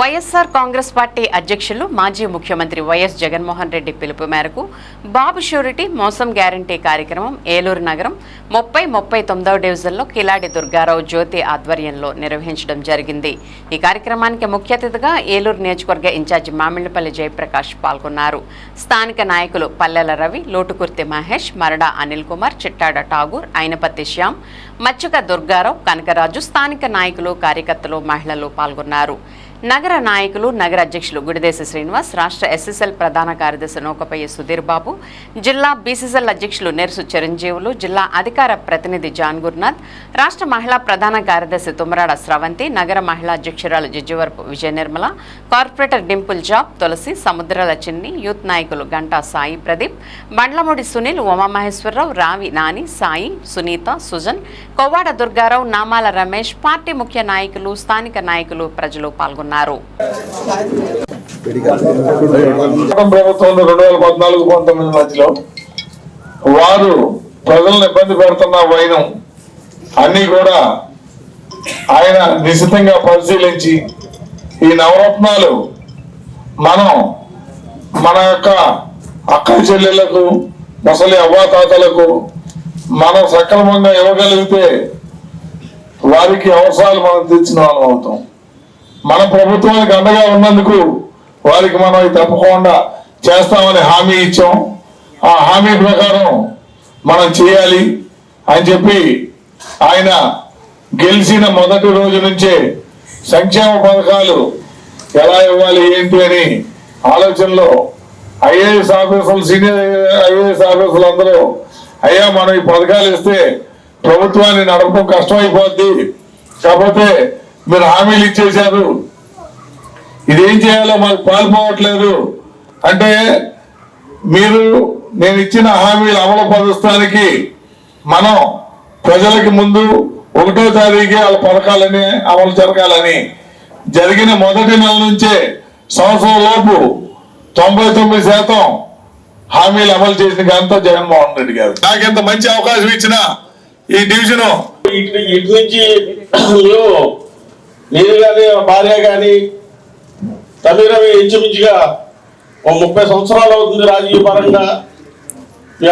YSR Congress party అధ్యక్షులు మాజీ ముఖ్యమంత్రి వైఎస్ జగన్మోహన్ రెడ్డి పిలుపు మేరకు బాబు షూరిటీ మోసం గ్యారంటీ కార్యక్రమం ఏలూరు నగరం ముప్పై ముప్పై తొమ్మిదవ డివిజన్లో కిలాడి దుర్గారావు జ్యోతి ఆధ్వర్యంలో నిర్వహించడం జరిగింది. ఈ కార్యక్రమానికి ముఖ్య అతిథిగా ఏలూరు నియోజకవర్గ ఇన్ఛార్జి మామిళ్ళపల్లి జయప్రకాష్ పాల్గొన్నారు. స్థానిక నాయకులు పల్లెల రవి లోటుకుర్తి మహేష్ మరడా అనిల్ కుమార్ చిట్టాడ ఠాగూర్ అయినపత్తి శ్యామ్ మచ్చుక దుర్గారావు కనకరాజు స్థానిక నాయకులు కార్యకర్తలు మహిళలు పాల్గొన్నారు. నగర నాయకులు నగర అధ్యక్షులు గుడిదేశ శ్రీనివాస్ రాష్ట్ర ఎస్ఎస్ఎల్ ప్రధాన కార్యదర్శి నౌకపయ్య సుధీర్ బాబు జిల్లా బీసీసీఎల్ అధ్యక్షులు నెర్సు చిరంజీవులు జిల్లా అధికార ప్రతినిధి జాన్ గురునాథ్ రాష్ట్ర మహిళా ప్రధాన కార్యదర్శి తుమరాడ స్రవంతి నగర మహిళా అధ్యక్షురాలు Jijjuvarapu Vijaya Nirmala corporator Dimple Job Tulasi Samudrala Chinni youth నాయకులు గంటా సాయి ప్రదీప్ బండ్లమూడి సునీల్ ఉమామహేశ్వరరావు రావి నాని సాయి సునీత సుజన్ కొవ్వాడ దుర్గారావు నామాల రమేష్ పార్టీ ముఖ్య నాయకులు స్థానిక నాయకులు ప్రజలు పాల్గొన్నారు. అన్నారు. ప్రభుత్వంలో రెండు వేల పద్నాలుగు పంతొమ్మిది మధ్యలో వారు ప్రజలను ఇబ్బంది పెడుతున్న వైనం అన్ని కూడా ఆయన నిశితంగా పరిశీలించి ఈ నవరత్నాలు మనం మన యొక్క అక్క చెల్లెళ్ళకు ముసలి అవ్వాతాతలకు మనం సక్రమంగా ఇవ్వగలిగితే వారికి అవసరాలు మనం తెచ్చిన వాళ్ళం అవుతాం. మన ప్రభుత్వానికి అండగా ఉన్నందుకు వారికి మనం తప్పకుండా చేస్తామని హామీ ఇచ్చాం. ఆ హామీ ప్రకారం మనం చేయాలి అని చెప్పి ఆయన గెలిచిన మొదటి రోజు నుంచే సంక్షేమ పథకాలు ఎలా ఇవ్వాలి ఏంటి అని ఆలోచనలో ఐఏఎస్ ఆఫీసర్లు సీనియర్ ఐఏఎస్ ఆఫీసర్లు అందరూ అయ్యా మనం ఈ పథకాలు ఇస్తే ప్రభుత్వాన్ని నడపడం కష్టమైపోద్ది. కాకపోతే మీరు హామీలు ఇచ్చేశారు. ఇదేం చేయాలో మాకు పాల్పోవట్లేదు. అంటే మీరు నేను ఇచ్చిన హామీలు అమలు పరుస్తానికి మనం ప్రజలకి ముందు ఒకటో తారీఖు వాళ్ళ పథకాలని అమలు జరగాలని జరిగిన మొదటి నెల నుంచే సంవత్సరం లోపు తొంభై తొమ్మిది శాతం హామీలు అమలు చేసిన కాంతో జగన్మోహన్ రెడ్డి గారు. నాకు ఇంత మంచి అవకాశం ఇచ్చిన ఈ డివిజను? ఇటు నుంచి నేను కానీ భార్య కానీ తమిళవి ఇంచుమించుగా ఓ ముప్పై సంవత్సరాలు అవుతుంది రాజకీయ పరంగా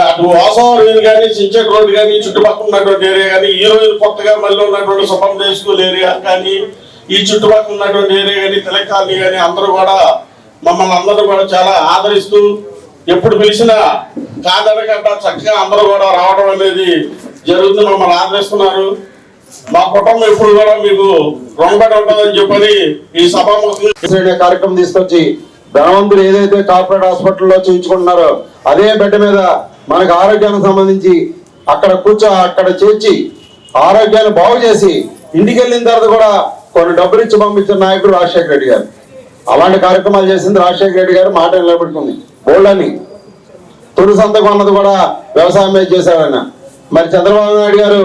అటు వాసవరం ఇది కానీ చించట్ రోడ్ కానీ చుట్టుపక్కల ఉన్నటువంటి ఏరియా కానీ ఈ రోజు కొత్తగా మళ్ళీ ఉన్నటువంటి సుపం స్కూల్ ఏరియా కానీ ఈ చుట్టుపక్కల ఉన్నటువంటి ఏరియా కానీ తిలక్ కాలనీ కానీ అందరూ కూడా మమ్మల్ని అందరూ కూడా చాలా ఆదరిస్తూ ఎప్పుడు పిలిచినా కాదనకుండా చక్కగా అందరూ కూడా రావడం అనేది జరుగుతుంది మమ్మల్ని ఆదరిస్తున్నారు. మా కుటుంబం ఎప్పుడు కూడా మీకు రుణపడి ఉంటుందని చెప్పని ఈ సభాముఖంగా కార్యక్రమం తీసుకొచ్చి ధనవంతులు ఏదైతే కార్పొరేట్ హాస్పిటల్లో చూపించుకుంటున్నారో అదే బెడ్ మీద మనకు ఆరోగ్యానికి సంబంధించి అక్కడ కూర్చో అక్కడ చేర్చి ఆరోగ్యాన్ని బాగు చేసి ఇంటికి వెళ్ళిన తర్వాత కూడా కొన్ని డబ్బులు ఇచ్చి పంపించిన నాయకుడు రాజశేఖర రెడ్డి గారు. అలాంటి కార్యక్రమాలు చేసింది రాజశేఖర రెడ్డి గారు మాట నిలబెట్టుకుంది. బోల్డని. తొలి సంతకం అన్నది కూడా వ్యవసాయం మీద చేశారన్న మరి చంద్రబాబు నాయుడు గారు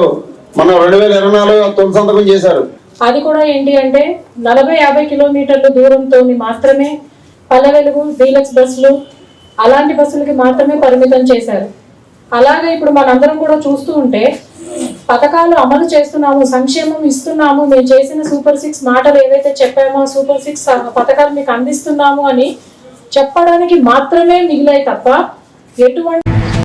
మనం రెండు వేల ఇరవై నాలుగు తొలి సంతకం చేశారు. అది కూడా ఏంటి అంటే నలభై యాభై కిలోమీటర్ల దూరంతో మాత్రమే పల్లె వెలుగు డీలక్స్ బస్సులు అలాంటి బస్సులకి మాత్రమే పరిమితం చేశారు. అలాగే ఇప్పుడు మనందరం కూడా చూస్తూ ఉంటే పథకాలు అమలు చేస్తున్నాము సంక్షేమం ఇస్తున్నాము మేము చేసిన సూపర్ సిక్స్ మాటలు ఏవైతే చెప్పామో సూపర్ సిక్స్ పథకాలు మీకు అందిస్తున్నాము అని చెప్పడానికి మాత్రమే మిగిలాయి తప్ప ఎటువంటి